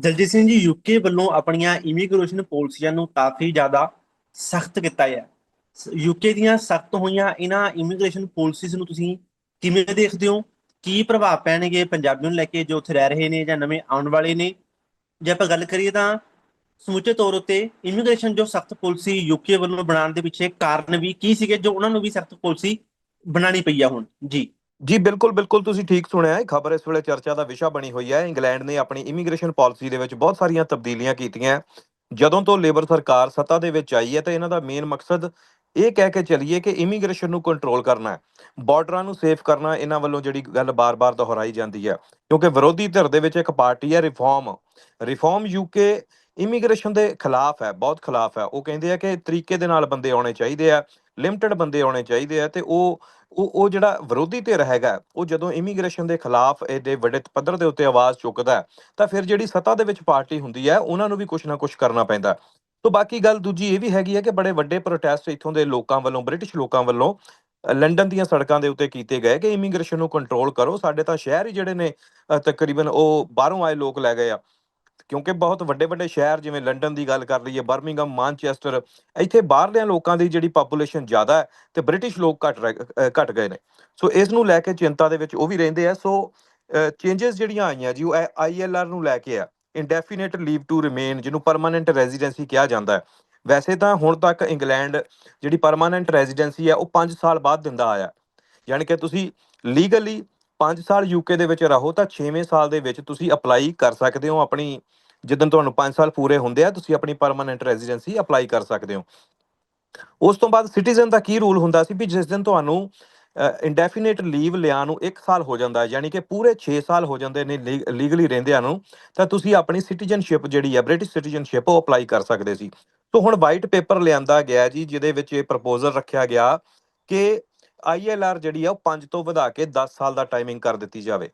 Daljit Singh ji UK ਵੱਲੋਂ ਆਪਣੀਆਂ immigration ਪਾਲਿਸੀਆਂ ਨੂੰ ਕਾਫੀ ਜ਼ਿਆਦਾ ਸਖਤ ਕੀਤਾ ਹੈ ਯੂਕੇ ਦੀਆਂ ਸਖਤ ਹੋਈਆਂ ਇਹਨਾਂ ਇਮੀਗ੍ਰੇਸ਼ਨ ਪਾਲਿਸੀਜ਼ ਨੂੰ ਤੁਸੀਂ ਕਿਵੇਂ ਦੇਖਦੇ ਹੋ? ਕੀ ਪ੍ਰਭਾਵ ਪੈਣਗੇ ਪੰਜਾਬੀਆਂ ਨੂੰ ਲੈ ਕੇ ਜੋ ਉੱਥੇ ਰਹਿ ਰਹੇ ਨੇ ਜਾਂ ਨਵੇਂ ਆਉਣ ਵਾਲੇ ਨੇ? ਜੇ ਆਪਾਂ ਗੱਲ ਕਰੀਏ ਤਾਂ ਸਮੁੱਚੇ ਤੌਰ ਉੱਤੇ ਇਮੀਗ੍ਰੇਸ਼ਨ ਜੋ ਸਖਤ ਪਾਲਿਸੀ ਯੂਕੇ ਵੱਲੋਂ ਬਣਾਉਣ ਦੇ ਪਿੱਛੇ ਕਾਰਨ ਵੀ ਕੀ ਸੀਗੇ ਜੋ ਉਹਨਾਂ ਨੂੰ ਵੀ ਸਖਤ ਪਾਲਿਸੀ ਬਣਾਣੀ ਪਈ ਆ ਹੁਣ? ਜੀ। ਜੀ, ਬਿਲਕੁਲ ਬਿਲਕੁਲ, ਤੁਸੀਂ ਠੀਕ ਸੁਣਿਆ। ਹੈ ਖਬਰ ਇਸ ਵੇਲੇ ਚਰਚਾ ਦਾ ਵਿਸ਼ਾ ਬਣੀ ਹੋਈ ਹੈ। ਇੰਗਲੈਂਡ ਨੇ ਆਪਣੀ ਇਮੀਗ੍ਰੇਸ਼ਨ ਪਾਲਿਸੀ ਦੇ ਵਿੱਚ ਬਹੁਤ ਸਾਰੀਆਂ ਤਬਦੀਲੀਆਂ ਕੀਤੀਆਂ। ਜਦੋਂ ਤੋਂ ਲੇਬਰ ਸਰਕਾਰ ਸੱਤਾ ਦੇ ਵਿੱਚ ਆਈ ਹੈ ਤਾਂ ਇਹਨਾਂ ਦਾ ਮੇਨ ਮਕਸਦ ਇਹ ਕਹਿ ਕੇ ਚੱਲੀਏ ਕਿ ਇਮੀਗ੍ਰੇਸ਼ਨ ਨੂੰ ਕੰਟਰੋਲ ਕਰਨਾ ਹੈ। ਬਾਰਡਰਾਂ ਨੂੰ ਸੇਫ ਕਰਨਾ, ਇਹਨਾਂ ਵੱਲੋਂ ਜਿਹੜੀ ਗੱਲ ਬਾਰ-ਬਾਰ ਦੁਹਰਾਈ ਜਾਂਦੀ ਹੈ। ਕਿਉਂਕਿ ਵਿਰੋਧੀ ਧਿਰ ਦੇ ਵਿੱਚ ਇੱਕ ਪਾਰਟੀ ਹੈ ਰਿਫਾਰਮ ਰਿਫਾਰਮ ਯੂਕੇ ਇਮੀਗ੍ਰੇਸ਼ਨ ਦੇ ਖਿਲਾਫ ਹੈ, ਬਹੁਤ ਖਿਲਾਫ ਹੈ। ਉਹ ਕਹਿੰਦੇ ਆ ਕਿ ਤਰੀਕੇ ਦੇ ਨਾਲ ਬੰਦੇ ਆਉਣੇ ਚਾਹੀਦੇ ਆ ਲਿਮਟਿਡ ਬੰਦੇ ਆਉਣੇ ਚਾਹੀਦੇ ਆ ਤੇ ਉਹ ਉਹ ਉਹ ਜਿਹੜਾ ਵਿਰੋਧੀ ਧਿਰ ਹੈਗਾ, ਉਹ ਜਦੋਂ ਇਮੀਗ੍ਰੇਸ਼ਨ ਦੇ ਖਿਲਾਫ ਇਹਦੇ ਵੱਡੇ ਪੱਧਰ ਦੇ ਉੱਤੇ ਆਵਾਜ਼ ਚੁੱਕਦਾ ਤਾਂ ਫਿਰ ਜਿਹੜੀ ਸੱਤਾ ਦੇ ਵਿੱਚ ਪਾਰਟੀ ਹੁੰਦੀ ਹੈ, ਉਹਨਾਂ ਨੂੰ ਵੀ ਕੁਝ ਨਾ ਕੁਝ ਕਰਨਾ ਪੈਂਦਾ ਤੋਂ ਬਾਕੀ ਗੱਲ ਦੂਜੀ ਇਹ ਵੀ ਹੈਗੀ ਹੈ ਕਿ ਬੜੇ ਵੱਡੇ ਪ੍ਰੋਟੈਸਟ ਇੱਥੋਂ ਦੇ ਲੋਕਾਂ ਵੱਲੋਂ, ਬ੍ਰਿਟਿਸ਼ ਲੋਕਾਂ ਵੱਲੋਂ ਲੰਡਨ ਦੀਆਂ ਸੜਕਾਂ ਦੇ ਉੱਤੇ ਕੀਤੇ ਗਏ ਕਿ ਇਮੀਗ੍ਰੇਸ਼ਨ ਨੂੰ ਕੰਟਰੋਲ ਕਰੋ। ਸਾਡੇ ਤਾਂ ਸ਼ਹਿਰ ਹੀ ਜਿਹੜੇ ਨੇ ਤਕਰੀਬਨ ਉਹ ਬਾਹਰੋਂ ਆਏ ਲੋਕ ਲੈ ਗਏ ਆ। ਕਿਉਂਕਿ ਬਹੁਤ ਵੱਡੇ ਵੱਡੇ ਸ਼ਹਿਰ ਜਿਵੇਂ ਲੰਡਨ ਦੀ ਗੱਲ ਕਰ ਲਈਏ ਬਰਮਿੰਗਮ ਮਾਨਚੈਸਟਰ ਇੱਥੇ ਬਾਹਰਲਿਆਂ ਲੋਕਾਂ ਦੀ ਜਿਹੜੀ ਪਾਪੂਲੇਸ਼ਨ ਜ਼ਿਆਦਾ ਹੈ ਤੇ ਬ੍ਰਿਟਿਸ਼ ਲੋਕ ਘਟ ਰਹਿ- ਅ, ਘਟ ਗਏ ਨੇ। ਸੋ ਇਸ ਨੂੰ ਲੈ ਕੇ ਚਿੰਤਾ ਦੇ ਵਿੱਚ ਉਹ ਵੀ ਰਹਿੰਦੇ ਆ। ਸੋ ਚੇਂਜਸ ਜਿਹੜੀਆਂ ਆਈਆਂ ਜੀ ਉਹ ਆਈਐਲਆਰ ਨੂੰ ਲੈ ਕੇ ਆ। ਇੰਡੈਫੀਨਿਟ ਲੀਵ ਟੂ ਰਿਮੇਨ ਜਿਹਨੂੰ ਪਰਮਾਨੈਂਟ ਰੈਜ਼ੀਡੈਂਸੀ ਕਿਹਾ ਜਾਂਦਾ ਹੈ। ਵੈਸੇ ਤਾਂ ਹੁਣ ਤੱਕ ਇੰਗਲੈਂਡ ਜਿਹੜੀ ਪਰਮਾਨੈਂਟ ਰੈਜ਼ੀਡੈਂਸੀ ਹੈ ਉਹ 5 ਸਾਲ ਬਾਅਦ ਦਿੰਦਾ ਆਇਆ। ਯਾਨੀ ਕਿ ਤੁਸੀਂ ਲੀਗਲੀ 5 ਸਾਲ ਯੂਕੇ ਦੇ ਵਿੱਚ ਰਹੋ ਤਾਂ 6ਵੇਂ ਸਾਲ ਦੇ ਵਿੱਚ ਤੁਸੀਂ ਅਪਲਾਈ ਕਰ ਸਕਦੇ ਹੋ ਆਪਣੀ ਜਿੱਦਨ ਤੁਹਾਨੂੰ 5 ਸਾਲ ਪੂਰੇ ਹੁੰਦੇ ਆ, ਤੁਸੀਂ ਆਪਣੀ ਪਰਮਾਨੈਂਟ ਰੈਜ਼ੀਡੈਂਸੀ ਅਪਲਾਈ ਕਰ ਸਕਦੇ ਹੋ। ਉਸ ਤੋਂ ਬਾਅਦ ਸਿਟੀਜ਼ਨ ਦਾ ਕੀ ਰੂਲ ਹੁੰਦਾ ਸੀ ਵੀ ਜਿਸ ਦਿਨ ਤੁਹਾਨੂੰ ਇੰਡੈਫੀਨਿਟ ਲੀਵ ਲਿਆ ਨੂੰ 1 ਸਾਲ ਹੋ ਜਾਂਦਾ ਹੈ, ਯਾਨੀ ਕਿ ਪੂਰੇ 6 ਸਾਲ ਹੋ ਜਾਂਦੇ ਨੇ ਲੀਗਲੀ ਰਹਿੰਦਿਆਂ ਨੂੰ, ਤਾਂ ਤੁਸੀਂ ਆਪਣੀ ਸਿਟੀਜ਼ਨਸ਼ਿਪ ਜਿਹੜੀ ਹੈ ਬ੍ਰਿਟਿਸ਼ ਸਿਟੀਜ਼ਨਸ਼ਿਪ ਉਹ ਅਪਲਾਈ ਕਰ ਸਕਦੇ ਸੀ। ਸੋ ਹੁਣ ਵਾਈਟ ਪੇਪਰ ਲਿਆਂਦਾ ਗਿਆ ਜੀ, ਜਿਹਦੇ ਵਿੱਚ ਇਹ ਪ੍ਰਪੋਜ਼ਲ ਰੱਖਿਆ ਗਿਆ ਕਿ ਆਈਐਲਆਰ ਜਿਹੜੀ ਆ ਉਹ 5 ਤੋਂ ਵਧਾ ਕੇ 10 ਸਾਲ ਦਾ ਟਾਈਮਿੰਗ ਕਰ ਦਿੱਤੀ ਜਾਵੇ।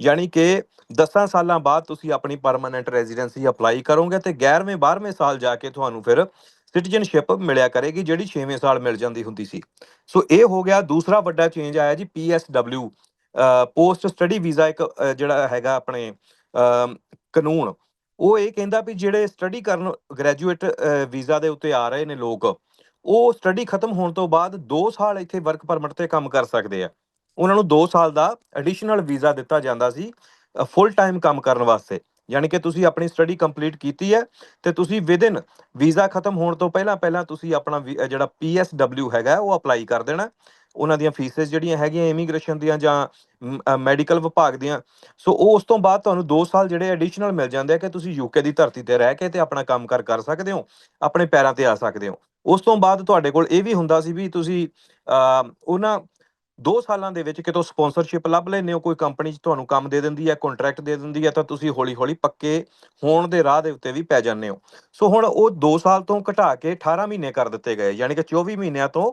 ਯਾਨੀ ਕਿ 10 ਸਾਲਾਂ ਬਾਅਦ ਤੁਸੀਂ ਆਪਣੀ ਪਰਮਾਨੈਂਟ ਰੈਜ਼ੀਡੈਂਸੀ ਅਪਲਾਈ ਕਰੋਗੇ ਤੇ 11ਵੇਂ 12ਵੇਂ ਸਾਲ ਜਾ ਕੇ ਤੁਹਾਨੂੰ ਫਿਰ ਸਿਟੀਜ਼ਨਸ਼ਿਪ ਮਿਲਿਆ ਕਰੇਗੀ, ਜਿਹੜੀ 6ਵੇਂ ਸਾਲ ਮਿਲ ਜਾਂਦੀ ਹੁੰਦੀ ਸੀ। ਸੋ ਇਹ ਹੋ ਗਿਆ। ਦੂਸਰਾ ਵੱਡਾ ਚੇਂਜ ਆਇਆ ਜੀ ਪੀਐਸਡਬਲਿਊ ਪੋਸਟ ਸਟੱਡੀ ਵੀਜ਼ਾ ਇੱਕ ਜਿਹੜਾ ਹੈਗਾ ਆਪਣੇ ਕਾਨੂੰਨ। ਉਹ ਇਹ ਕਹਿੰਦਾ ਵੀ ਜਿਹੜੇ ਸਟੱਡੀ ਕਰਨ ਗ੍ਰੈਜੂਏਟ ਵੀਜ਼ਾ ਦੇ ਉੱਤੇ ਆ ਰਹੇ ਨੇ ਲੋਕ ਉਹ ਸਟੱਡੀ ਖਤਮ ਹੋਣ ਤੋਂ ਬਾਅਦ 2 ਸਾਲ ਇੱਥੇ ਵਰਕ ਪਰਮਿਟ ਤੇ ਕੰਮ ਕਰ ਸਕਦੇ ਆ। ਉਹਨਾਂ ਨੂੰ 2 ਸਾਲ ਦਾ ਐਡੀਸ਼ਨਲ ਵੀਜ਼ਾ ਦਿੱਤਾ ਜਾਂਦਾ ਸੀ ਫੁੱਲ ਟਾਈਮ ਕੰਮ ਕਰਨ ਵਾਸਤੇ। ਯਾਨੀ ਕਿ ਤੁਸੀਂ ਆਪਣੀ ਸਟੱਡੀ ਕੰਪਲੀਟ ਕੀਤੀ ਹੈ ਤੇ ਤੁਸੀਂ ਵਿਦਿਨ ਵੀਜ਼ਾ ਖਤਮ ਹੋਣ ਤੋਂ ਪਹਿਲਾਂ ਪਹਿਲਾਂ ਤੁਸੀਂ ਆਪਣਾ ਵੀ- ਅਹ ਜਿਹੜਾ ਪੀਐਸਡਬਲਿਊ ਹੈਗਾ ਉਹ ਅਪਲਾਈ ਕਰ ਦੇਣਾ। ਉਹਨਾਂ ਦੀਆਂ ਫੀਸਸ ਜਿਹੜੀਆਂ ਹੈਗੀਆਂ ਇਮੀਗ੍ਰੇਸ਼ਨ ਦੀਆਂ ਜਾਂ ਮੈਡੀਕਲ ਵਿਭਾਗ ਦੀਆਂ। ਸੋ ਉਹ ਉਸ ਤੋਂ ਬਾਅਦ ਤੁਹਾਨੂੰ 2 ਸਾਲ ਜਿਹੜੇ ਐਡੀਸ਼ਨਲ ਮਿਲ ਜਾਂਦੇ ਆ ਕਿ ਤੁਸੀਂ ਯੂਕੇ ਦੀ ਧਰਤੀ ਤੇ ਰਹਿ ਕੇ ਤੇ ਆਪਣਾ ਕੰਮ ਕਰ ਕਰ ਸਕਦੇ ਹੋ, ਆਪਣੇ ਪੈਰਾਂ ਤੇ ਆ ਸਕਦੇ ਹੋ। ਉਸ ਤੋਂ ਬਾਅਦ ਤੁਹਾਡੇ ਕੋਲ ਇਹ ਵੀ ਹੁੰਦਾ ਸੀ ਵੀ ਤੁਸੀਂ ਅਹ, ਉਹਨਾਂ 2 ਸਾਲਾਂ ਦੇ ਵਿੱਚ ਕਿਤੋਂ ਸਪਾਂਸਰਸ਼ਿਪ ਲੱਭ ਲੈਂਦੇ ਹੋ ਕੋਈ ਕੰਪਨੀ 'ਚ ਤੁਹਾਨੂੰ ਕੰਮ ਦੇ ਦਿੰਦੀ ਹੈ ਕੰਟਰੈਕਟ ਦੇ ਦਿੰਦੀ ਹੈ ਤਾਂ ਤੁਸੀਂ ਹੌਲੀ-ਹੌਲੀ ਪੱਕੇ ਹੋਣ ਦੇ ਰਾਹ ਦੇ ਉੱਤੇ ਵੀ ਪੈ ਜਾਂਦੇ ਹੋ। ਸੋ ਹੁਣ ਉਹ 2 ਸਾਲ ਤੋਂ ਘਟਾ ਕੇ 18 ਮਹੀਨੇ ਕਰ ਦਿੱਤੇ ਗਏ ਯਾਨੀ ਕਿ 24 ਮਹੀਨਿਆਂ ਤੋਂ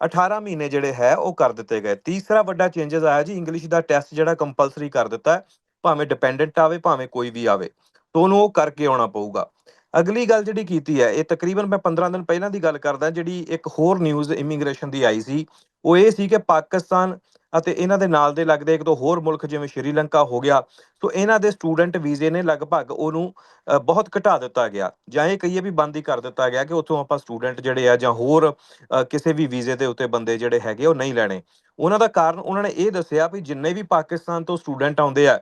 18 ਮਹੀਨੇ ਜਿਹੜੇ ਹੈ ਉਹ ਕਰ ਦਿੱਤੇ ਗਏ। ਤੀਸਰਾ ਵੱਡਾ ਚੇਂਜਸ ਆਇਆ ਜੀ ਇੰਗਲਿਸ਼ ਦਾ ਟੈਸਟ ਜਿਹੜਾ ਕੰਪਲਸਰੀ ਕਰ ਦਿੱਤਾ ਭਾਵੇਂ ਡਿਪੈਂਡੈਂਟ ਆਵੇ ਭਾਵੇਂ ਕੋਈ ਵੀ ਆਵੇ ਤੋਂ ਉਹਨੂੰ ਉਹ ਕਰਕੇ ਆਉਣਾ ਪਊਗਾ। ਅਗਲੀ ਗੱਲ ਜਿਹੜੀ ਕੀਤੀ ਹੈ, ਇਹ ਤਕਰੀਬਨ ਮੈਂ 15 ਦਿਨ ਪਹਿਲਾਂ ਦੀ ਗੱਲ ਕਰਦਾ, ਜਿਹੜੀ ਇੱਕ ਹੋਰ ਨਿਊਜ਼ ਇਮੀਗ੍ਰੇਸ਼ਨ ਦੀ ਆਈ ਸੀ, ਉਹ ਇਹ ਸੀ ਕਿ ਪਾਕਿਸਤਾਨ ਅਤੇ ਇਹਨਾਂ ਦੇ ਨਾਲ ਦੇ ਲੱਗਦੇ ਇੱਕ ਦੋ ਹੋਰ ਮੁਲਕ, ਜਿਵੇਂ ਸ਼੍ਰੀਲੰਕਾ ਹੋ ਗਿਆ, ਸੋ ਇਹਨਾਂ ਦੇ ਸਟੂਡੈਂਟ ਵੀਜ਼ੇ ਨੇ ਲਗਭਗ ਉਹਨੂੰ ਬਹੁਤ ਘਟਾ ਦਿੱਤਾ ਗਿਆ, ਜਾਂ ਇਹ ਕਹੀਏ ਵੀ ਬੰਦ ਹੀ ਕਰ ਦਿੱਤਾ ਗਿਆ ਕਿ ਉੱਥੋਂ ਆਪਾਂ ਸਟੂਡੈਂਟ ਜਿਹੜੇ ਆ ਜਾਂ ਹੋਰ ਕਿਸੇ ਵੀ ਵੀਜ਼ੇ ਦੇ ਉੱਤੇ ਬੰਦੇ ਜਿਹੜੇ ਹੈਗੇ ਉਹ ਨਹੀਂ ਲੈਣੇ। ਉਹਨਾਂ ਦਾ ਕਾਰਨ ਉਹਨਾਂ ਨੇ ਇਹ ਦੱਸਿਆ ਵੀ ਜਿੰਨੇ ਵੀ ਪਾਕਿਸਤਾਨ ਤੋਂ ਸਟੂਡੈਂਟ ਆਉਂਦੇ ਆ,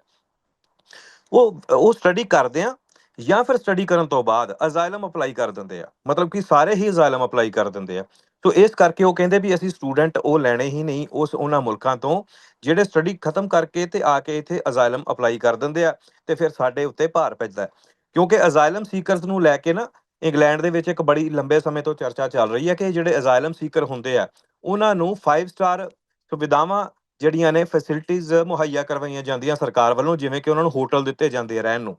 ਉਹ ਉਹ ਸਟੱਡੀ ਕਰਦੇ ਆ ਜਾਂ ਫਿਰ ਸਟੱਡੀ ਕਰਨ ਤੋਂ ਬਾਅਦ ਅਜ਼ਾਇਲਮ ਅਪਲਾਈ ਕਰ ਦਿੰਦੇ ਆ। ਮਤਲਬ ਕਿ ਸਾਰੇ ਹੀ ਅਜ਼ਾਇਲਮ ਅਪਲਾਈ ਕਰ ਦਿੰਦੇ ਆ। ਸੋ ਇਸ ਕਰਕੇ ਉਹ ਕਹਿੰਦੇ ਵੀ ਅਸੀਂ ਸਟੂਡੈਂਟ ਉਹ ਲੈਣੇ ਹੀ ਨਹੀਂ ਉਸ ਉਹਨਾਂ ਮੁਲਕਾਂ ਤੋਂ, ਜਿਹੜੇ ਸਟੱਡੀ ਖਤਮ ਕਰਕੇ ਤੇ ਆ ਕੇ ਇੱਥੇ ਅਜ਼ਾਇਲਮ ਅਪਲਾਈ ਕਰ ਦਿੰਦੇ ਆ ਤੇ ਫਿਰ ਸਾਡੇ ਉੱਤੇ ਭਾਰ ਪੈਂਦਾ ਕਿਉਂਕਿ ਅਜ਼ਾਇਲਮ ਸੀਕਰਸ ਨੂੰ ਲੈ ਕੇ ਨਾ ਇੰਗਲੈਂਡ ਦੇ ਵਿੱਚ ਇੱਕ ਬੜੀ ਲੰਬੇ ਸਮੇਂ ਤੋਂ ਚਰਚਾ ਚੱਲ ਰਹੀ ਹੈ ਕਿ ਜਿਹੜੇ ਅਜ਼ਾਇਲਮ ਸੀਕਰ ਹੁੰਦੇ ਆ, ਉਹਨਾਂ ਨੂੰ 5 ਸਟਾਰ ਸੁਵਿਧਾਵਾਂ ਜਿਹੜੀਆਂ ਨੇ ਫੈਸਿਲਿਟੀਆਂ ਮੁਹੱਈਆ ਕਰਵਾਈਆਂ ਜਾਂਦੀਆਂ ਸਰਕਾਰ ਵੱਲੋਂ, ਜਿਵੇਂ ਕਿ ਉਹਨਾਂ ਨੂੰ ਹੋਟਲ ਦਿੱਤੇ ਜਾਂਦੇ ਆ ਰਹਿਣ ਨੂੰ।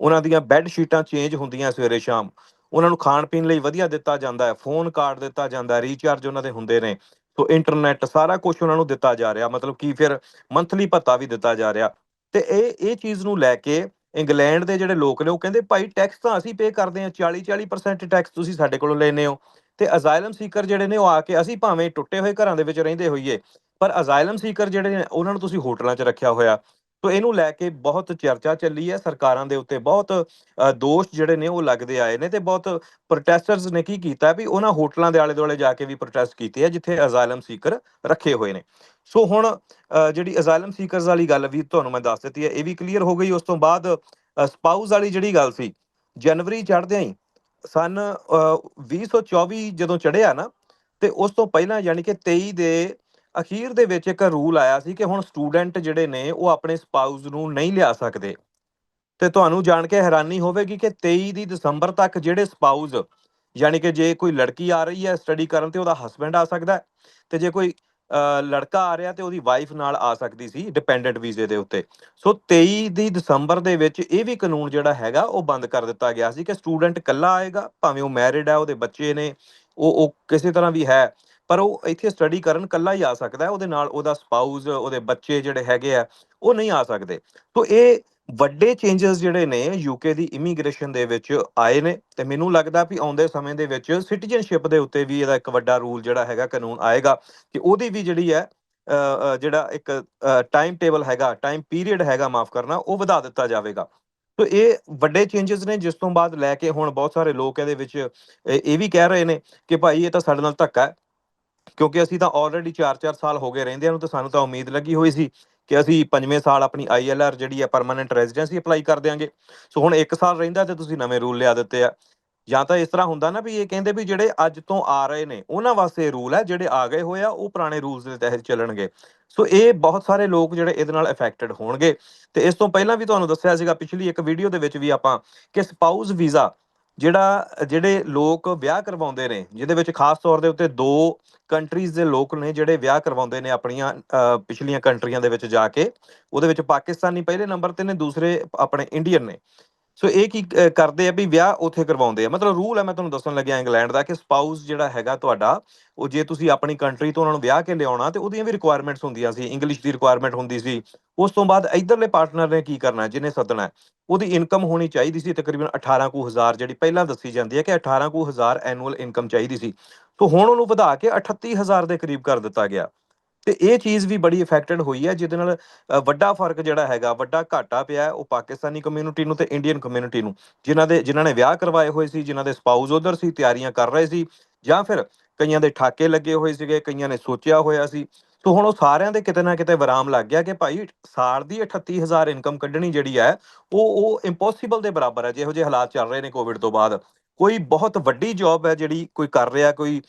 ਉਹਨਾਂ ਦੀਆਂ ਬੈੱਡ ਸ਼ੀਟਾਂ ਚੇਂਜ ਹੁੰਦੀਆਂ ਸਵੇਰੇ ਸ਼ਾਮ। ਉਹਨਾਂ ਨੂੰ ਖਾਣ ਪੀਣ ਲਈ ਵਧੀਆ ਦਿੱਤਾ ਜਾਂਦਾ ਹੈ। ਫੋਨ ਕਾਰਡ ਦਿੱਤਾ ਜਾਂਦਾ ਹੈ। ਰੀਚਾਰਜ ਉਹਨਾਂ ਦੇ ਹੁੰਦੇ ਨੇ। ਸੋ ਇੰਟਰਨੈਟ ਸਾਰਾ ਕੁਝ ਉਹਨਾਂ ਨੂੰ ਦਿੱਤਾ ਜਾ ਰਿਹਾ। ਮਤਲਬ ਕਿ ਫਿਰ ਮੰਥਲੀ ਭੱਤਾ ਵੀ ਦਿੱਤਾ ਜਾ ਰਿਹਾ। ਤੇ ਇਹ ਇਹ ਚੀਜ਼ ਨੂੰ ਲੈ ਕੇ ਇੰਗਲੈਂਡ ਦੇ ਜਿਹੜੇ ਲੋਕ ਨੇ, ਉਹ ਕਹਿੰਦੇ, ਭਾਈ ਟੈਕਸ ਤਾਂ ਅਸੀਂ ਪੇ ਕਰਦੇ ਹਾਂ। 40 40% ਟੈਕਸ ਤੁਸੀਂ ਸਾਡੇ ਕੋਲੋਂ ਲੈਨੇ ਹੋ। ਤੇ ਅਜ਼ਾਇਲਮ ਸੀਕਰ ਜਿਹੜੇ ਨੇ, ਉਹ ਆ ਕੇ ਅਸੀਂ ਭਾਵੇਂ ਟੁੱਟੇ ਹੋਏ ਘਰਾਂ ਦੇ ਵਿੱਚ ਰਹਿੰਦੇ ਹੋਈਏ, ਪਰ ਅਜ਼ਾਇਲਮ ਸੀਕਰ ਜਿਹੜੇ ਨੇ, ਉਹਨਾਂ ਨੂੰ ਤੁਸੀਂ ਹੋਟਲਾਂ 'ਚ ਰੱਖਿਆ ਹੋਇਆ। ਸੋ ਇਹਨੂੰ ਲੈ ਕੇ ਬਹੁਤ ਚਰਚਾ ਚੱਲੀ ਹੈ ਸਰਕਾਰਾਂ ਦੇ ਉੱਤੇ ਬਹੁਤ ਦੋਸ਼ ਜਿਹੜੇ ਨੇ ਉਹ ਲੱਗਦੇ ਆਏ ਨੇ ਤੇ ਬਹੁਤ ਪ੍ਰੋਟੈਸਟਰਸ ਨੇ ਕੀ ਕੀਤਾ ਵੀ ਉਹਨਾਂ ਹੋਟਲਾਂ ਦੇ ਆਲੇ ਦੁਆਲੇ ਜਾ ਕੇ ਵੀ ਪ੍ਰੋਟੈਸਟ ਕੀਤੇ ਆ ਜਿੱਥੇ ਅਜ਼ਾਲਮ ਸੀਕਰ ਰੱਖੇ ਹੋਏ ਨੇ। ਸੋ ਹੁਣ ਜਿਹੜੀ ਅਜ਼ਾਲਮ ਸੀਕਰਸ ਵਾਲੀ ਗੱਲ ਵੀ ਤੁਹਾਨੂੰ ਮੈਂ ਦੱਸ ਦਿੱਤੀ ਹੈ ਇਹ ਵੀ ਕਲੀਅਰ ਹੋ ਗਈ। ਉਸ ਤੋਂ ਬਾਅਦ ਸਪਾਊਸ ਵਾਲੀ ਜਿਹੜੀ ਗੱਲ ਸੀ ਜਨਵਰੀ ਚੜ੍ਹਦਿਆਂ ਹੀ ਸਨ ਅ, 2024 ਜਦੋਂ ਚੜਿਆ ਨਾ ਤੇ ਉਸ ਤੋਂ ਪਹਿਲਾਂ ਯਾਨੀ ਕਿ 23 ਦੇ ਅਖੀਰ ਦੇ ਵਿੱਚ ਇੱਕ ਰੂਲ ਆਇਆ ਸੀ ਕਿ ਹੁਣ ਸਟੂਡੈਂਟ ਜਿਹੜੇ ਨੇ ਉਹ ਆਪਣੇ ਸਪਾਊਸ ਨੂੰ ਨਹੀਂ ਲਿਆ ਸਕਦੇ। ਤੇ ਤੁਹਾਨੂੰ ਜਾਣ ਕੇ ਹੈਰਾਨੀ ਹੋਵੇਗੀ ਕਿ 23 ਦੀ ਦਸੰਬਰ ਤੱਕ ਜਿਹੜੇ ਸਪਾਊਸ ਯਾਨੀ ਕਿ ਜੇ ਕੋਈ ਲੜਕੀ ਆ ਰਹੀ ਹੈ ਸਟੱਡੀ ਕਰਨ ਤੇ ਉਹਦਾ ਹਸਬੈਂਡ ਆ ਸਕਦਾ ਹੈ ਤੇ ਜੇ ਕੋਈ ਅ, ਲੜਕਾ ਆ ਰਿਹਾ ਤੇ ਉਹਦੀ ਵਾਈਫ ਨਾਲ ਆ ਸਕਦੀ ਸੀ ਡਿਪੈਂਡੈਂਟ ਵੀਜ਼ੇ ਦੇ ਉੱਤੇ। ਸੋ 23 ਦੀ ਦਸੰਬਰ ਦੇ ਵਿੱਚ ਇਹ ਵੀ ਕਾਨੂੰਨ ਜਿਹੜਾ ਹੈਗਾ ਉਹ ਬੰਦ ਕਰ ਦਿੱਤਾ ਗਿਆ ਸੀ ਕਿ ਸਟੂਡੈਂਟ ਇਕੱਲਾ ਆਏਗਾ ਭਾਵੇਂ ਉਹ ਮੈਰਿਡ ਹੈ ਉਹਦੇ ਬੱਚੇ ਨੇ ਉਹ ਉਹ ਕਿਸੇ ਤਰ੍ਹਾਂ ਵੀ ਹੈ। ਪਰ ਉਹ ਇੱਥੇ ਸਟੱਡੀ ਕਰਨ ਇਕੱਲਾ ਹੀ ਆ ਸਕਦਾ ਹੈ, ਉਹਦੇ ਨਾਲ ਉਹਦਾ ਸਪਾਊਸ ਉਹਦੇ ਬੱਚੇ ਜਿਹੜੇ ਹੈਗੇ ਆ, ਉਹ ਨਹੀਂ ਆ ਸਕਦੇ। ਸੋ ਇਹ ਵੱਡੇ ਚੇਂਜਸ ਜਿਹੜੇ ਨੇ ਯੂਕੇ ਦੀ ਇਮੀਗ੍ਰੇਸ਼ਨ ਦੇ ਵਿੱਚ ਆਏ ਨੇ ਤੇ ਮੈਨੂੰ ਲੱਗਦਾ ਵੀ ਆਉਂਦੇ ਸਮੇਂ ਦੇ ਵਿੱਚ ਸਿਟੀਜ਼ਨਸ਼ਿਪ ਦੇ ਉੱਤੇ ਵੀ ਇਹਦਾ ਇੱਕ ਵੱਡਾ ਰੂਲ ਜਿਹੜਾ ਹੈਗਾ, ਕਾਨੂੰਨ ਆਏਗਾ ਕਿ ਉਹਦੀ ਵੀ ਜਿਹੜੀ ਹੈ ਜਿਹੜਾ ਇੱਕ ਟਾਈਮ ਟੇਬਲ ਹੈਗਾ ਟਾਈਮ ਪੀਰੀਅਡ ਹੈਗਾ ਮਾਫ ਕਰਨਾ, ਉਹ ਵਧਾ ਦਿੱਤਾ ਜਾਵੇਗਾ। ਸੋ ਇਹ ਵੱਡੇ ਚੇਂਜਸ ਨੇ, ਜਿਸ ਤੋਂ ਬਾਅਦ ਲੈ ਕੇ ਹੁਣ ਬਹੁਤ ਸਾਰੇ ਲੋਕ ਇਹਦੇ ਵਿੱਚ ਇਹ ਵੀ ਕਹਿ ਰਹੇ ਨੇ ਕਿ ਭਾਈ ਇਹ ਤਾਂ ਸਾਡੇ ਨਾਲ ਧੱਕਾ ਹੈ। ਕਿਉਂਕਿ ਅਸੀਂ ਤਾਂ ਆਲਰੇਡੀ 4-4 ਸਾਲ ਹੋ ਗਏ ਰਹਿੰਦਿਆਂ ਨੂੰ ਤਾਂ ਸਾਨੂੰ ਤਾਂ ਉਮੀਦ ਲੱਗੀ ਹੋਈ ਸੀ ਕਿ ਅਸੀਂ ਪੰਜਵੇਂ ਸਾਲ ਆਪਣੀ ਆਈਐਲਆਰ ਜਿਹੜੀ ਹੈ ਪਰਮਨੈਂਟ ਰੈਜ਼ੀਡੈਂਸੀ ਅਪਲਾਈ ਕਰ ਦਿਆਂਗੇ। ਸੋ ਹੁਣ 1 ਸਾਲ ਰਹਿੰਦਾ ਤੇ ਤੁਸੀਂ ਨਵੇਂ ਰੂਲ ਲਿਆ ਦਿੱਤੇ ਆ। ਜਾਂ ਤਾਂ ਇਸ ਤਰ੍ਹਾਂ ਹੁੰਦਾ ਨਾ ਵੀ ਇਹ ਕਹਿੰਦੇ ਵੀ ਜਿਹੜੇ ਅੱਜ ਤੋਂ ਆ ਰਹੇ ਨੇ, ਉਹਨਾਂ ਵਾਸਤੇ ਰੂਲ ਹੈ, ਜਿਹੜੇ ਆ ਗਏ ਹੋਏ ਆ, ਉਹ ਪੁਰਾਣੇ ਰੂਲਸ ਦੇ ਤਹਿਤ ਚੱਲਣਗੇ। ਸੋ ਇਹ ਬਹੁਤ ਸਾਰੇ ਲੋਕ ਜਿਹੜੇ ਇਹਦੇ ਨਾਲ ਅਫੈਕਟਡ ਹੋਣਗੇ। ਤੇ ਇਸ ਤੋਂ ਪਹਿਲਾਂ ਵੀ ਤੁਹਾਨੂੰ ਦੱਸਿਆ ਸੀਗਾ, ਪਿਛਲੀ ਇੱਕ ਵੀਡੀਓ ਦੇ ਵਿੱਚ ਵੀ ਆਪਾਂ ਕਿ ਸਪਾਊਸ ਵੀਜ਼ਾ ਜਿਹੜਾ ਜਿਹੜੇ ਲੋਕ ਵਿਆਹ ਕਰਵਾਉਂਦੇ ਨੇ ਜਿਹਦੇ ਵਿੱਚ ਖਾਸ ਤੌਰ ਦੇ ਉੱਤੇ ਦੋ ਕੰਟਰੀਜ਼ ਦੇ ਲੋਕ ਨੇ ਜਿਹੜੇ ਵਿਆਹ ਕਰਵਾਉਂਦੇ ਨੇ ਆਪਣੀਆਂ ਅ, ਪਿਛਲੀਆਂ ਕੰਟਰੀਆਂ ਦੇ ਵਿੱਚ ਜਾ ਕੇ ਉਹਦੇ ਵਿੱਚ ਪਾਕਿਸਤਾਨੀ ਪਹਿਲੇ ਨੰਬਰ ਤੇ ਨੇ ਦੂਸਰੇ ਆਪਣੇ ਇੰਡੀਅਨ ਨੇ। ਸੋ ਇਹ ਕੀ ਕਰਦੇ ਆ ਵੀ ਵਿਆਹ ਉੱਥੇ ਕਰਵਾਉਂਦੇ ਆ। ਮਤਲਬ ਰੂਲ ਹੈ ਮੈਂ ਤੁਹਾਨੂੰ ਦੱਸਣ ਲੱਗਿਆ ਇੰਗਲੈਂਡ ਦਾ ਕਿ ਸਪਾਊਸ ਜਿਹੜਾ ਹੈਗਾ ਤੁਹਾਡਾ, ਉਹ ਜੇ ਤੁਸੀਂ ਆਪਣੀ ਕੰਟਰੀ ਤੋਂ ਉਹਨਾਂ ਨੂੰ ਵਿਆਹ ਕੇ ਲਿਆਉਣਾ, ਤੇ ਉਹਦੀਆਂ ਵੀ ਰਿਕੁਆਇਰਮੈਂਟਸ ਹੁੰਦੀਆਂ ਸੀ। ਇੰਗਲਿਸ਼ ਦੀ ਰਿਕੁਆਇਰਮੈਂਟ ਹੁੰਦੀ ਸੀ। ਉਸ ਤੋਂ ਬਾਅਦ ਇਧਰਲੇ ਪਾਰਟਨਰ ਨੇ ਕੀ ਕਰਨਾ, ਜਿਹਨੇ ਸੱਦਣਾ, ਉਹਦੀ ਇਨਕਮ ਹੋਣੀ ਚਾਹੀਦੀ ਸੀ ਤਕਰੀਬਨ 18 ਕੁ ਹਜ਼ਾਰ, ਜਿਹੜੀ ਪਹਿਲਾਂ ਦੱਸੀ ਜਾਂਦੀ ਹੈ ਕਿ 18 ਕੁ ਹਜ਼ਾਰ ਐਨੂਅਲ ਇਨਕਮ ਚਾਹੀਦੀ ਸੀ। ਸੋ ਹੁਣ ਉਹਨੂੰ ਵਧਾ ਕੇ 38000 ਦੇ ਕਰੀਬ ਕਰ ਦਿੱਤਾ ਗਿਆ। ਤੇ ਇਹ ਚੀਜ਼ ਵੀ ਬੜੀ ਇਫੈਕਟਡ ਹੋਈ ਹੈ, ਜਿਹਦੇ ਨਾਲ ਵੱਡਾ ਫ਼ਰਕ ਜਿਹੜਾ ਹੈਗਾ, ਵੱਡਾ ਘਾਟਾ ਪਿਆ ਉਹ ਪਾਕਿਸਤਾਨੀ ਕਮਿਊਨਿਟੀ ਨੂੰ ਤੇ ਇੰਡੀਅਨ ਕਮਿਊਨਿਟੀ ਨੂੰ, ਜਿਨ੍ਹਾਂ ਦੇ, ਜਿਨ੍ਹਾਂ ਨੇ ਵਿਆਹ ਕਰਵਾਏ ਹੋਏ ਸੀ, ਜਿਨ੍ਹਾਂ ਦੇ ਸਪਾਊਸ ਉਧਰ ਸੀ, ਤਿਆਰੀਆਂ ਕਰ ਰਹੇ ਸੀ, ਜਾਂ ਫਿਰ ਕਈਆਂ ਦੇ ਠਾਕੇ ਲੱਗੇ ਹੋਏ ਸੀਗੇ, ਕਈਆਂ ਨੇ ਸੋਚਿਆ ਹੋਇਆ ਸੀ। ਸੋ ਹੁਣ ਉਹ ਸਾਰਿਆਂ ਦੇ ਕਿਤੇ ਨਾ ਕਿਤੇ ਵਿਰਾਮ ਲੱਗ ਗਿਆ ਕਿ ਭਾਈ ਸਾਲ ਦੀ 38000 ਇਨਕਮ ਕੱਢਣੀ ਜਿਹੜੀ ਹੈ, ਉਹ ਉਹ ਇੰਪੋਸੀਬਲ ਦੇ ਬਰਾਬਰ ਹੈ, ਜਿਹੋ ਜਿਹੇ ਹਾਲਾਤ ਚੱਲ ਰਹੇ ਨੇ ਕੋਵਿਡ ਤੋਂ ਬਾਅਦ। ਕੋਈ ਬਹੁਤ ਵੱਡੀ ਜੌਬ ਹੈ ਜਿਹੜੀ ਕੋਈ ਕਰ ਰਿਹਾ, ਕੋਈ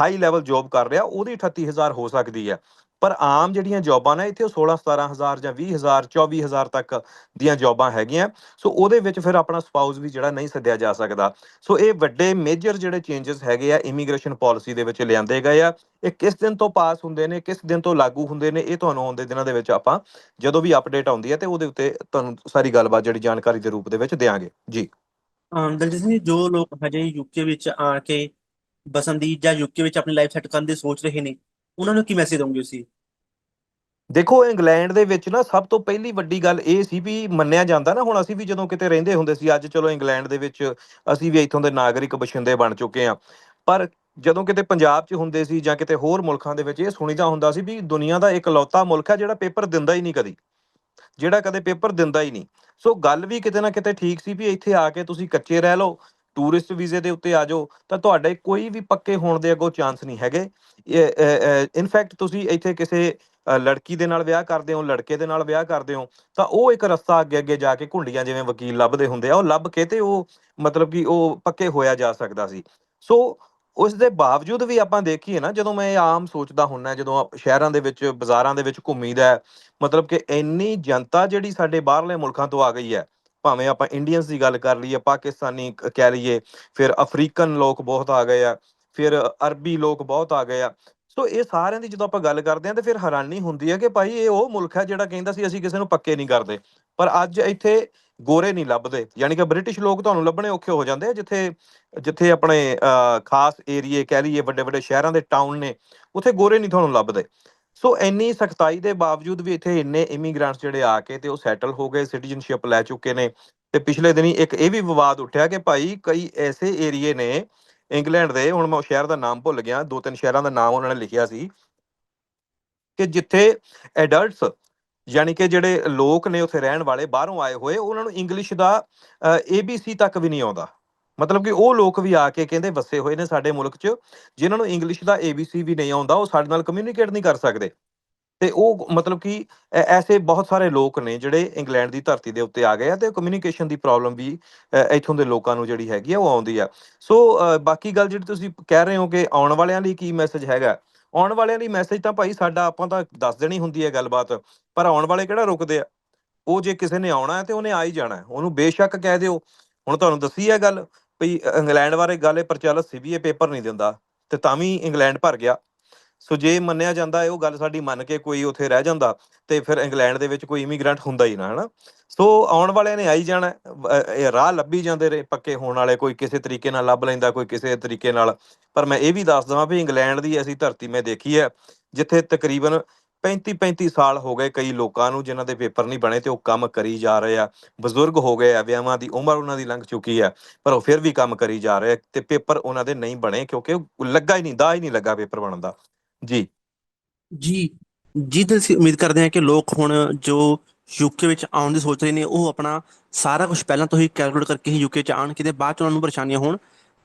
ਹਾਈ ਲੈਵਲ ਜੌਬ ਕਰ ਰਿਹਾ, ਉਹਦੀ 38000 ਹੋ ਸਕਦੀ ਹੈ। ਪਰ ਆਮ ਜਿਹੜੀਆਂ ਜੌਬਾਂ ਨੇ, ਇੱਥੇ ਉਹ 16 17000 ਜਾਂ 20000 24000 ਤੱਕ ਦੀਆਂ ਜੌਬਾਂ ਹੈਗੀਆਂ। ਸੋ ਉਹਦੇ ਵਿੱਚ ਫਿਰ ਆਪਣਾ ਸਪਾਊਸ ਵੀ ਜਿਹੜਾ ਨਹੀਂ ਸੱਦਿਆ ਜਾ ਸਕਦਾ। ਸੋ ਇਹ ਵੱਡੇ ਮੇਜਰ ਜਿਹੜੇ ਚੇਂਜਸ ਹੈਗੇ ਆ ਇਮੀਗ੍ਰੇਸ਼ਨ ਪਾਲਿਸੀ ਦੇ ਵਿੱਚ ਲਿਆਂਦੇ ਗਏ ਆ। ਇਹ ਕਿਸ ਦਿਨ ਤੋਂ ਪਾਸ ਹੁੰਦੇ ਨੇ, ਕਿਸ ਦਿਨ ਤੋਂ ਲਾਗੂ ਹੁੰਦੇ ਨੇ, ਇਹ ਤੁਹਾਨੂੰ ਆਉਂਦੇ ਦਿਨਾਂ ਦੇ ਵਿੱਚ ਆਪਾਂ ਜਦੋਂ ਵੀ ਅਪਡੇਟ ਆਉਂਦੀ ਹੈ ਤੇ ਉਹਦੇ ਉੱਤੇ ਤੁਹਾਨੂੰ ਸਾਰੀ ਗੱਲਬਾਤ ਜਿਹੜੀ ਜਾਣਕਾਰੀ ਦੇ ਰੂਪ ਦੇ ਵਿੱਚ ਦੇਵਾਂਗੇ ਜੀ। ਦਲਜੀਤ ਸਿੰਘ ਜੀ, ਜੋ ਲੋਕ ਹਜੇ ਯੂਕੇ ਵਿੱਚ ਆ ਕੇ ਬਸਣ ਦੀ ਜਾਂ ਯੂਕੇ ਵਿੱਚ ਆਪਣੀ ਲਾਈਫ ਸੈੱਟ ਕਰਨ ਦੀ ਸੋਚ ਰਹੇ ਨੇ ਉਹਨਾਂ ਨੂੰ ਕੀ ਮੈਸੇਜ ਦਵੋਗੇ ਤੁਸੀਂ? ਦੇਖੋ ਇੰਗਲੈਂਡ ਦੇ ਵਿੱਚ ਨਾ ਸਭ ਤੋਂ ਪਹਿਲੀ ਵੱਡੀ ਗੱਲ ਇਹ ਸੀ ਵੀ ਮੰਨਿਆ ਜਾਂਦਾ ਨਾ ਹੁਣ ਅਸੀਂ ਵੀ ਜਦੋਂ ਕਿਤੇ ਰਹਿੰਦੇ ਹੁੰਦੇ ਸੀ ਅੱਜ ਚਲੋ ਇੰਗਲੈਂਡ ਦੇ ਵਿੱਚ ਅਸੀਂ ਵੀ ਇੱਥੋਂ ਦੇ ਨਾਗਰਿਕ ਬਸ਼ਿੰਦੇ ਬਣ ਚੁੱਕੇ ਆ ਪਰ ਜਦੋਂ ਕਿਤੇ ਪੰਜਾਬ 'ਚ ਹੁੰਦੇ ਸੀ ਜਾਂ ਕਿਤੇ ਹੋਰ ਮੁਲਕਾਂ ਦੇ ਵਿੱਚ ਇਹ ਸੁਣੀਦਾ ਹੁੰਦਾ ਸੀ ਵੀ ਦੁਨੀਆ ਦਾ ਇਕਲੌਤਾ ਮੁਲਕ ਹੈ ਜਿਹੜਾ ਪੇਪਰ ਦਿੰਦਾ ਹੀ ਨਹੀਂ ਕਦੀ। ਜਿਹੜਾ ਕਦੇ ਪੇਪਰ ਦਿੰਦਾ ਹੀ ਨਹੀਂ। ਸੋ ਗੱਲ ਵੀ ਕਿਤੇ ਨਾ ਕਿਤੇ ਠੀਕ ਸੀ ਵੀ ਇੱਥੇ ਆ ਕੇ ਤੁਸੀਂ ਕੱਚੇ ਰਹਿ ਲਓ ਟੂਰਿਸਟ ਵੀਜ਼ੇ ਦੇ ਉੱਤੇ ਆ ਜਾਓ, ਤਾਂ ਤੁਹਾਡੇ ਕੋਈ ਵੀ ਪੱਕੇ ਹੋਣ ਦੇ ਅੱਗੋਂ ਚਾਂਸ ਨਹੀਂ ਹੈਗੇ। ਇਨਫੈਕਟ ਤੁਸੀਂ ਇੱਥੇ ਕਿਸੇ ਲੜਕੀ ਦੇ ਨਾਲ ਵਿਆਹ ਕਰਦੇ ਹੋ, ਲੜਕੇ ਦੇ ਨਾਲ ਵਿਆਹ ਕਰਦੇ ਹੋ, ਤਾਂ ਉਹ ਇੱਕ ਰਸਤਾ ਅੱਗੇ ਅੱਗੇ ਜਾ ਕੇ ਘੁੰਡੀਆਂ ਜਿਵੇਂ ਵਕੀਲ ਲੱਭਦੇ ਹੁੰਦੇ ਆ, ਉਹ ਲੱਭ ਕੇ ਤੇ ਉਹ ਮਤਲਬ ਕਿ ਉਹ ਪੱਕੇ ਹੋਇਆ ਜਾ ਸਕਦਾ ਸੀ। ਸੋ ਉਸ ਦੇ ਬਾਵਜੂਦ ਵੀ ਆਪਾਂ ਦੇਖੀਏ ਨਾ ਜਦੋਂ ਮੈਂ ਇਹ ਆਮ ਸੋਚਦਾ ਹੁੰਨਾ ਜਦੋਂ ਸ਼ਹਿਰਾਂ ਦੇ ਵਿੱਚ ਬਾਜ਼ਾਰਾਂ ਦੇ ਵਿੱਚ ਘੁੰਮੀਦਾ ਹੈ, ਮਤਲਬ ਕਿ ਇੰਨੀ ਜਨਤਾ ਜਿਹੜੀ ਸਾਡੇ ਬਾਹਰਲੇ ਮੁਲਕਾਂ ਤੋਂ ਆ ਗਈ ਹੈ ਭਾਵੇਂ ਆਪਾਂ ਇੰਡੀਅਨਸ ਦੀ ਗੱਲ ਕਰ ਲਈਏ ਪਾਕਿਸਤਾਨੀ ਕਹਿ ਲਈਏ ਫਿਰ ਅਫਰੀਕਨ ਲੋਕ ਬਹੁਤ ਆ ਗਏ ਆ ਫਿਰ ਅਰਬੀ ਲੋਕ ਬਹੁਤ ਆ ਗਏ ਆ ਸੋ ਇਹ ਸਾਰਿਆਂ ਦੀ ਜਦੋਂ ਆਪਾਂ ਗੱਲ ਕਰਦੇ ਹਾਂ ਤੇ ਫਿਰ ਹੈਰਾਨੀ ਹੁੰਦੀ ਹੈ ਕਿ ਭਾਈ ਇਹ ਉਹ ਮੁਲਕ ਹੈ ਜਿਹੜਾ ਕਹਿੰਦਾ ਸੀ ਅਸੀਂ ਕਿਸੇ ਨੂੰ ਪੱਕੇ ਨਹੀਂ ਕਰਦੇ। ਪਰ ਅੱਜ ਇੱਥੇ ਗੋਰੇ ਨਹੀਂ ਲੱਭਦੇ। ਯਾਨੀ ਕਿ ਬ੍ਰਿਟਿਸ਼ ਲੋਕ ਤੁਹਾਨੂੰ ਲੱਭਣੇ ਔਖੇ ਹੋ ਜਾਂਦੇ ਆ, ਜਿੱਥੇ ਜਿੱਥੇ ਆਪਣੇ ਖਾਸ ਏਰੀਏ ਕਹਿ ਲਈਏ ਵੱਡੇ ਵੱਡੇ ਸ਼ਹਿਰਾਂ ਦੇ ਟਾਊਨ ਨੇ, ਉੱਥੇ ਗੋਰੇ ਨਹੀਂ ਤੁਹਾਨੂੰ ਲੱਭਦੇ। ਸੋ ਇੰਨੀ ਸਖਤਾਈ ਦੇ ਬਾਵਜੂਦ ਵੀ ਇੱਥੇ ਇੰਨੇ ਇਮੀਗ੍ਰੈਂਟਸ ਜਿਹੜੇ ਆ ਕੇ ਤੇ ਉਹ ਸੈਟਲ ਹੋ ਗਏ ਸਿਟੀਜ਼ਨਸ਼ਿਪ ਲੈ ਚੁੱਕੇ ਨੇ, ਤੇ ਪਿਛਲੇ ਦਿਨੀ ਇੱਕ ਇਹ ਵੀ ਵਿਵਾਦ ਉੱਠਿਆ ਕਿ ਭਾਈ ਕਈ ਐਸੇ ਏਰੀਏ ਨੇ ਇੰਗਲੈਂਡ ਦੇ, ਹੁਣ ਮੈਂ ਸ਼ਹਿਰ ਦਾ ਨਾਮ ਭੁੱਲ ਗਿਆ ਦੋ ਤਿੰਨ ਸ਼ਹਿਰਾਂ ਦਾ ਨਾਮ ਉਹਨਾਂ ਨੇ ਲਿਖਿਆ ਸੀ, ਕਿ ਜਿੱਥੇ ਐਡਲਟਸ ਯਾਨੀ ਕਿ ਜਿਹੜੇ ਲੋਕ ਨੇ ਉੱਥੇ ਰਹਿਣ ਵਾਲੇ, ਬਾਹਰੋਂ ਆਏ ਹੋਏ, ਉਹਨਾਂ ਨੂੰ ਇੰਗਲਿਸ਼ ਦਾ ABC ਤੱਕ ਵੀ ਨਹੀਂ ਆਉਂਦਾ। ਮਤਲਬ ਕਿ ਉਹ ਲੋਕ ਵੀ ਆ ਕੇ ਕਹਿੰਦੇ ਵਸੇ ਹੋਏ ਨੇ ਸਾਡੇ ਮੁਲਕ 'ਚ, ਜਿਨ੍ਹਾਂ ਨੂੰ ਇੰਗਲਿਸ਼ ਦਾ ABC ਵੀ ਨਹੀਂ ਆਉਂਦਾ, ਉਹ ਸਾਡੇ ਨਾਲ ਕਮਿਊਨੀਕੇਟ ਨਹੀਂ ਕਰ ਸਕਦੇ। ਤੇ ਉਹ ਮਤਲਬ ਕਿ ਐਸੇ ਬਹੁਤ ਸਾਰੇ ਲੋਕ ਨੇ ਜਿਹੜੇ ਇੰਗਲੈਂਡ ਦੀ ਧਰਤੀ ਦੇ ਉੱਤੇ ਆ ਗਏ ਆ ਤੇ ਕਮਿਊਨੀਕੇਸ਼ਨ ਦੀ ਪ੍ਰੋਬਲਮ ਵੀ ਇੱਥੋਂ ਦੇ ਲੋਕਾਂ ਨੂੰ ਜਿਹੜੀ ਹੈਗੀ ਆ, ਉਹ ਆਉਂਦੀ ਆ। ਸੋ ਬਾਕੀ ਗੱਲ ਜਿਹੜੀ ਤੁਸੀਂ ਕਹਿ ਰਹੇ ਹੋ ਕਿ ਆਉਣ ਵਾਲਿਆਂ ਲਈ ਕੀ ਮੈਸੇਜ ਹੈਗਾ ਆਉਣ ਵਾਲਿਆਂ ਲਈ ਮੈਸੇਜ ਤਾਂ ਭਾਈ ਸਾਡਾ ਆਪਾਂ ਤਾਂ ਦੱਸ ਦੇਣੀ ਹੁੰਦੀ ਹੈ ਗੱਲਬਾਤ, ਪਰ ਆਉਣ ਵਾਲੇ ਕਿਹੜਾ ਰੁਕਦੇ ਆ? ਉਹ ਜੇ ਕਿਸੇ ਨੇ ਆਉਣਾ ਹੈ ਤੇ ਉਹਨੇ ਆ ਹੀ ਜਾਣਾ ਉਹਨੂੰ ਬੇਸ਼ੱਕ ਕਹਿ ਦਿਓ। ਹੁਣ ਤੁਹਾਨੂੰ ਦੱਸੀ ਹੈ ਗੱਲ ਵੀ ਇੰਗਲੈਂਡ ਬਾਰੇ ਗੱਲ ਇਹ ਪ੍ਰਚਲਿਤ ਸੀ ਵੀ ਇਹ ਪੇਪਰ ਨਹੀਂ ਦਿੰਦਾ, ਤੇ ਤਾਂ ਵੀ ਇੰਗਲੈਂਡ ਭਰ ਗਿਆ। ਸੋ ਜੇ ਮੰਨਿਆ ਜਾਂਦਾ ਹੈ ਉਹ ਗੱਲ ਸਾਡੀ ਮੰਨ ਕੇ ਕੋਈ ਉੱਥੇ ਰਹਿ ਜਾਂਦਾ ਤੇ ਫਿਰ ਇੰਗਲੈਂਡ ਦੇ ਵਿੱਚ ਕੋਈ ਇਮੀਗ੍ਰੈਂਟ ਹੁੰਦਾ ਹੀ ਨਾ, ਹਨਾ? ਸੋ ਆਉਣ ਵਾਲਿਆਂ ਨੇ ਆਈ ਜਾਣਾ ਇਹ ਰਾਹ ਲੱਭੀ ਜਾਂਦੇ ਰਹੇ, ਪੱਕੇ ਹੋਣ ਵਾਲੇ, ਕੋਈ ਕਿਸੇ ਤਰੀਕੇ ਨਾਲ ਲੱਭ ਲੈਂਦਾ, ਕੋਈ ਕਿਸੇ ਤਰੀਕੇ ਨਾਲ। ਪਰ ਮੈਂ ਇਹ ਵੀ ਦੱਸ ਦਵਾਂ ਵੀ ਇੰਗਲੈਂਡ ਦੀ ਐਸੀ ਧਰਤੀ ਮੈਂ ਦੇਖੀ ਹੈ, ਜਿੱਥੇ ਤਕਰੀਬਨ 35 35 ਸਾਲ ਹੋ ਗਏ ਕਈ ਲੋਕਾਂ ਨੂੰ ਜਿਨ੍ਹਾਂ ਦੇ ਪੇਪਰ ਨਹੀਂ ਬਣੇ ਤੇ ਉਹ ਕੰਮ ਕਰੀ ਜਾ ਰਹੇ ਆ। ਬਜ਼ੁਰਗ ਹੋ ਗਏ ਆ ਵਿਆਹਾਂ ਦੀ ਉਮਰ ਉਹਨਾਂ ਦੀ ਲੰਘ ਚੁੱਕੀ ਹੈ, ਪਰ ਉਹ ਫਿਰ ਵੀ ਕੰਮ ਕਰੀ ਜਾ ਰਹੇ ਤੇ ਪੇਪਰ ਉਹਨਾਂ ਦੇ ਨਹੀਂ ਬਣੇ ਕਿਉਂਕਿ ਲੱਗਾ ਹੀ ਨਹੀਂ ਦਾ ਹੀ ਨਹੀਂ ਲੱਗਾ ਪੇਪਰ ਬਣਨ ਦਾ। ਜੀ। ਜੀ। ਜੀ ਤੇ ਅਸੀਂ ਉਮੀਦ ਕਰਦੇ ਹਾਂ ਕਿ ਲੋਕ ਹੁਣ ਜੋ ਯੂਕੇ ਵਿੱਚ ਆਉਣ ਦੀ ਸੋਚ ਰਹੇ ਨੇ ਉਹ ਆਪਣਾ ਸਾਰਾ ਕੁਝ ਪਹਿਲਾਂ ਤੋਂ ਹੀ ਕੈਲਕੂਲੇਟ ਕਰਕੇ ਹੀ ਯੂਕੇ ਚ ਆਉਣ ਕਿਤੇ ਬਾਅਦ ਚ ਉਹਨਾਂ ਨੂੰ ਪਰੇਸ਼ਾਨੀਆਂ ਹੋਣ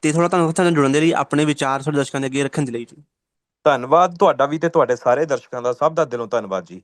ਤੇ ਥੋੜਾ ਤੁਹਾਨੂੰ ਤੁਹਾਨੂੰ ਜੁੜਨ ਦੇ ਲਈ ਆਪਣੇ ਵਿਚਾਰ ਸਾਡੇ ਦਰਸ਼ਕਾਂ ਦੇ ਅੱਗੇ ਰੱਖਣ ਦੇ ਲਈ ਜੀ। ਧੰਨਵਾਦ ਤੁਹਾਡਾ ਵੀ ਤੇ ਤੁਹਾਡੇ ਸਾਰੇ ਦਰਸ਼ਕਾਂ ਦਾ ਸਭ ਦਾ ਦਿਲੋਂ ਧੰਨਵਾਦ ਜੀ।